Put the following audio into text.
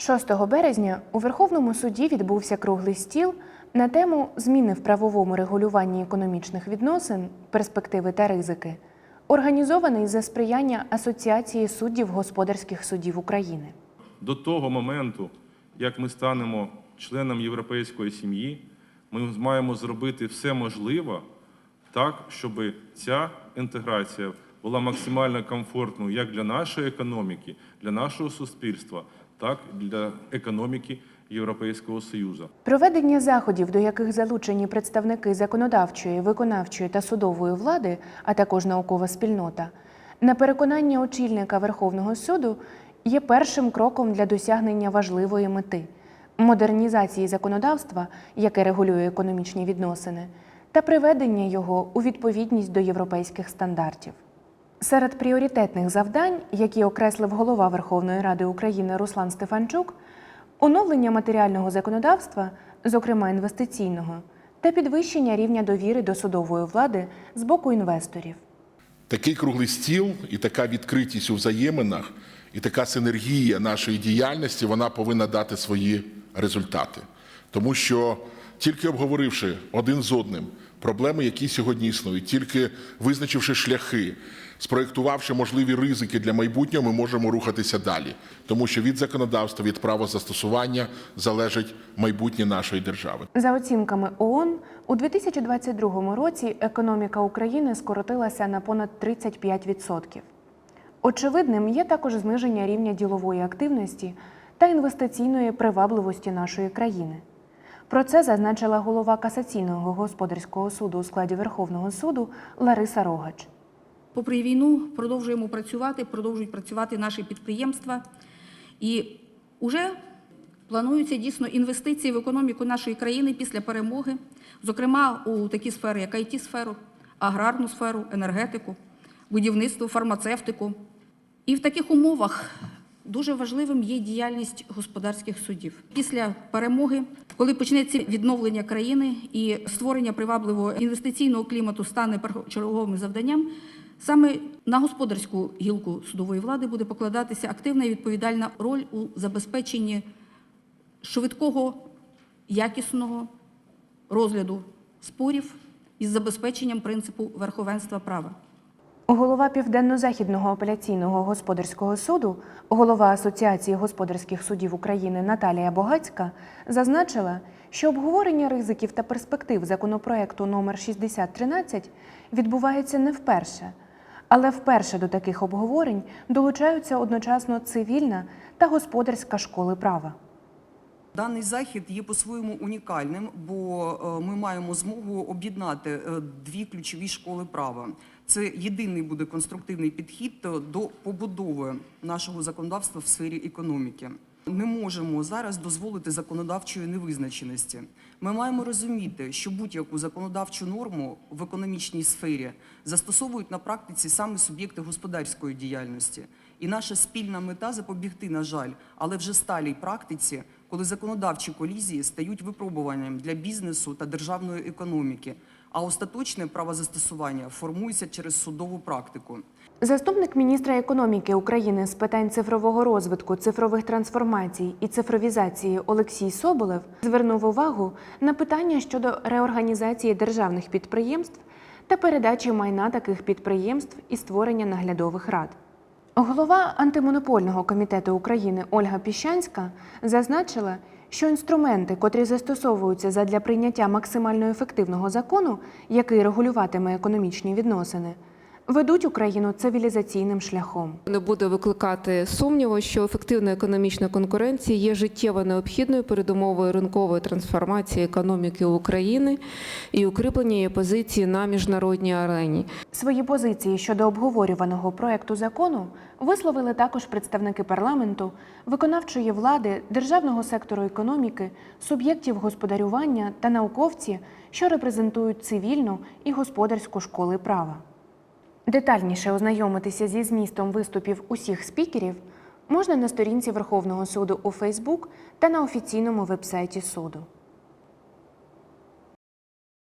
6 березня у Верховному суді відбувся круглий стіл на тему зміни в правовому регулюванні економічних відносин, перспективи та ризики, організований за сприяння Асоціації суддів господарських судів України. До того моменту, як ми станемо членом європейської сім'ї, ми маємо зробити все можливе так, щоб ця інтеграція була максимально комфортною як для нашої економіки, для нашого суспільства, так і для економіки Європейського Союзу. Проведення заходів, до яких залучені представники законодавчої, виконавчої та судової влади, а також наукова спільнота, на переконання очільника Верховного суду є першим кроком для досягнення важливої мети модернізації законодавства, яке регулює економічні відносини, та приведення його у відповідність до європейських стандартів. Серед пріоритетних завдань, які окреслив голова Верховної Ради України Руслан Стефанчук, оновлення матеріального законодавства, зокрема інвестиційного, та підвищення рівня довіри до судової влади з боку інвесторів. Такий круглий стіл і така відкритість у взаєминах, і така синергія нашої діяльності вона повинна дати свої результати. Тому що тільки обговоривши один з одним проблеми, які сьогодні існують, тільки визначивши шляхи, спроєктувавши можливі ризики для майбутнього, ми можемо рухатися далі. Тому що від законодавства, від правозастосування залежить майбутнє нашої держави. За оцінками ООН, у 2022 році економіка України скоротилася на понад 35%. Очевидним є також зниження рівня ділової активності та інвестиційної привабливості нашої країни. Про це зазначила голова касаційного господарського суду у складі Верховного суду Лариса Рогач. Попри війну, продовжуємо працювати, продовжують працювати наші підприємства. І вже плануються дійсно інвестиції в економіку нашої країни після перемоги, зокрема у такі сфери, як it сферу аграрну сферу, енергетику, будівництво, фармацевтику. І в таких умовах дуже важливим є діяльність господарських судів. Після перемоги, коли почнеться відновлення країни і створення привабливого інвестиційного клімату стане першочерговим завданням, саме на господарську гілку судової влади буде покладатися активна і відповідальна роль у забезпеченні швидкого, якісного розгляду спорів із забезпеченням принципу верховенства права. Голова Південно-Західного апеляційного господарського суду, голова Асоціації господарських судів України Наталія Богацька зазначила, що обговорення ризиків та перспектив законопроекту номер 6013 відбувається не вперше, але вперше до таких обговорень долучаються одночасно цивільна та господарська школи права. Даний захід є по-своєму унікальним, бо е, ми маємо змогу об'єднати е, дві ключові школи права. Це єдиний буде конструктивний підхід до побудови нашого законодавства в сфері економіки. Не можемо зараз дозволити законодавчої невизначеності. Ми маємо розуміти, що будь-яку законодавчу норму в економічній сфері застосовують на практиці саме суб'єкти господарської діяльності. І наша спільна мета запобігти, на жаль, але вже сталій практиці, коли законодавчі колізії стають випробуванням для бізнесу та державної економіки, а остаточне правозастосування формується через судову практику. Заступник міністра економіки України з питань цифрового розвитку, цифрових трансформацій і цифровізації Олексій Соболев звернув увагу на питання щодо реорганізації державних підприємств та передачі майна таких підприємств і створення наглядових рад. Голова антимонопольного комітету України Ольга Піщанська зазначила, що інструменти, котрі застосовуються задля прийняття максимально ефективного закону, який регулюватиме економічні відносини, ведуть Україну цивілізаційним шляхом. Не буде викликати сумніву, що ефективна економічна конкуренція є життєво необхідною передумовою ринкової трансформації економіки України і укріплення її позиції на міжнародній арені. Свої позиції щодо обговорюваного проекту закону висловили також представники парламенту, виконавчої влади, державного сектору економіки, суб'єктів господарювання та науковці, що репрезентують цивільну і господарську школи права. Детальніше ознайомитися зі змістом виступів усіх спікерів можна на сторінці Верховного суду у Фейсбук та на офіційному вебсайті суду.